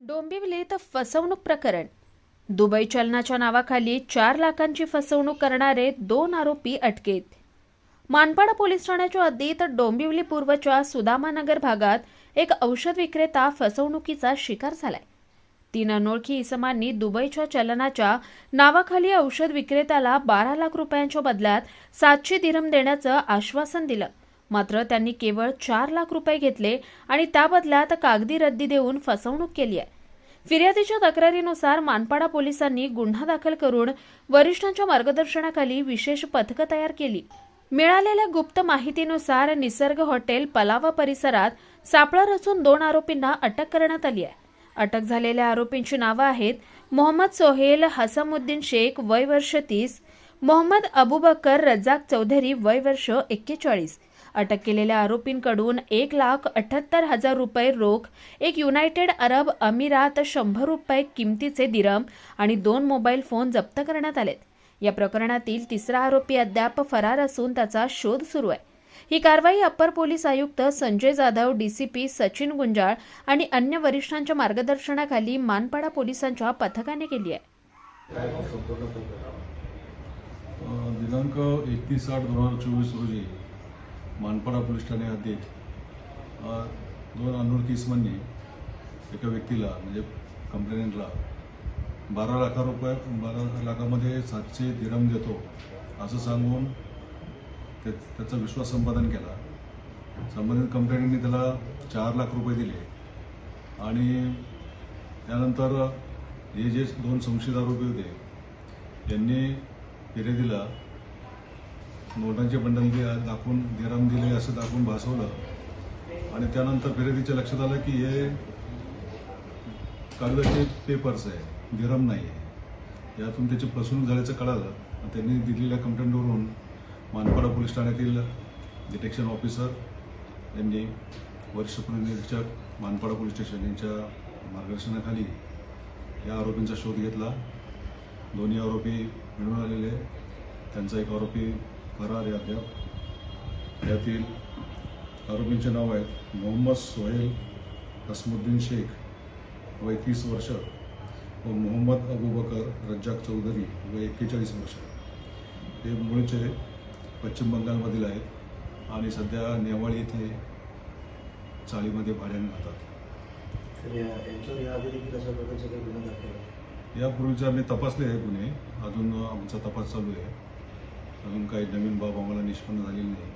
डोंबिवलीत फसवणूक प्रकरण. दुबई चलनाच्या नावाखाली चार लाखांची फसवणूक करणारे दोन आरोपी अटकेत. मानपाडा पोलीस ठाण्याच्या हद्दीत डोंबिवली पूर्वच्या सुदामानगर भागात एक औषध विक्रेता फसवणुकीचा शिकार झालाय. तीन अनोळखी इसमांनी दुबईच्या चलनाच्या नावाखाली औषध विक्रेत्याला बारा लाख रुपयांच्या बदल्यात सातशे दिरम देण्याचं आश्वासन दिलं. मात्र त्यांनी केवळ चार लाख रुपये घेतले आणि त्या बदल्यात कागदी रद्दी देऊन फसवणूक केली आहे. फिर्यादीच्या तक्रारीनुसार मानपाडा पोलिसांनी गुन्हा दाखल करून वरिष्ठांच्या मार्गदर्शनाखाली विशेष पथकं तयार केली. मिळालेल्या गुप्त माहितीनुसार निसर्ग हॉटेल पलावा परिसरात सापळा रचून दोन आरोपींना अटक करण्यात आली आहे. अटक झालेल्या आरोपींची नावं आहेत मोहम्मद सोहेल हसमुद्दीन शेख वय वर्ष तीस मोहम्मद अबुबकर रजाक चौधरी वय वर्ष एक्केचाळीस. अटक केलेल्या आरोपींकडून एक लाख अठ्याहत्तर हजार रुपये रोख एक युनायटेड अरब अमिरात शंभर रुपये किमतीचे दिरम आणि दोन मोबाईल फोन जप्त करण्यात आलेत. या प्रकरणातील तिसरा आरोपी अद्याप फरार असून त्याचा शोध सुरू आहे. ही कारवाई अप्पर पोलीस आयुक्त संजय जाधव डीसीपी सचिन गुंजाळ आणि अन्य वरिष्ठांच्या मार्गदर्शनाखाली मानपाडा पोलिसांच्या पथकाने केली आहे. दिनांक एकतीस आठ दोन हजार चोवीस रोजी मानपाडा पोलीस ठाणे हद्दीत दोन अनोळखी इसमांनी एका व्यक्तीला म्हणजे कंप्लेंटला बारा लाखा रुपये बारा लाखामध्ये सातशे दिरम देतो असं सांगून त्याचा विश्वास संपादन केला. संबंधित कंपनीने त्याला चार लाख रुपये दिले. आणि त्यानंतर हे जे दोन संशयित आरोपी होते त्यांनी फिर्यादीला नोटांचे बंडल दाखवून दिराम दिले असं दाखवून भासवलं. आणि त्यानंतर फिर्यादीच्या लक्षात आलं की हे कागदाचे पेपर्स आहे. दिरम नाही आहे यातून त्याची फसवणूक झाल्याचं कळालं. आणि त्यांनी दिलेल्या कंप्लेंटवरून मानपाडा पोलीस ठाण्यातील डिटेक्शन ऑफिसर यांनी वरिष्ठ पोलीस निरीक्षक मानपाडा पोलीस स्टेशन यांच्या मार्गदर्शनाखाली या आरोपींचा शोध घेतला. दोन्ही आरोपी मिळून आलेले त्यांचा एक आरोपी फरार या अद्याप. यातील आरोपींचे नाव आहेत मोहम्मद सोहेल हसमुद्दीन शेख वय तीस वर्ष व मोहम्मद अबुबकर रज्जाक चौधरी व एक्केचाळीस वर्ष. हे मूळचे पश्चिम बंगालमधील आहेत. आणि सध्या नेवाळी येथे चाळीमध्ये भाड्याने राहतात. यापूर्वीचे आम्ही तपासले आहे गुन्हे. अजून आमचा तपास चालू आहे. अजून काही नवीन बाब आम्हाला निष्पन्न झालेली नाही.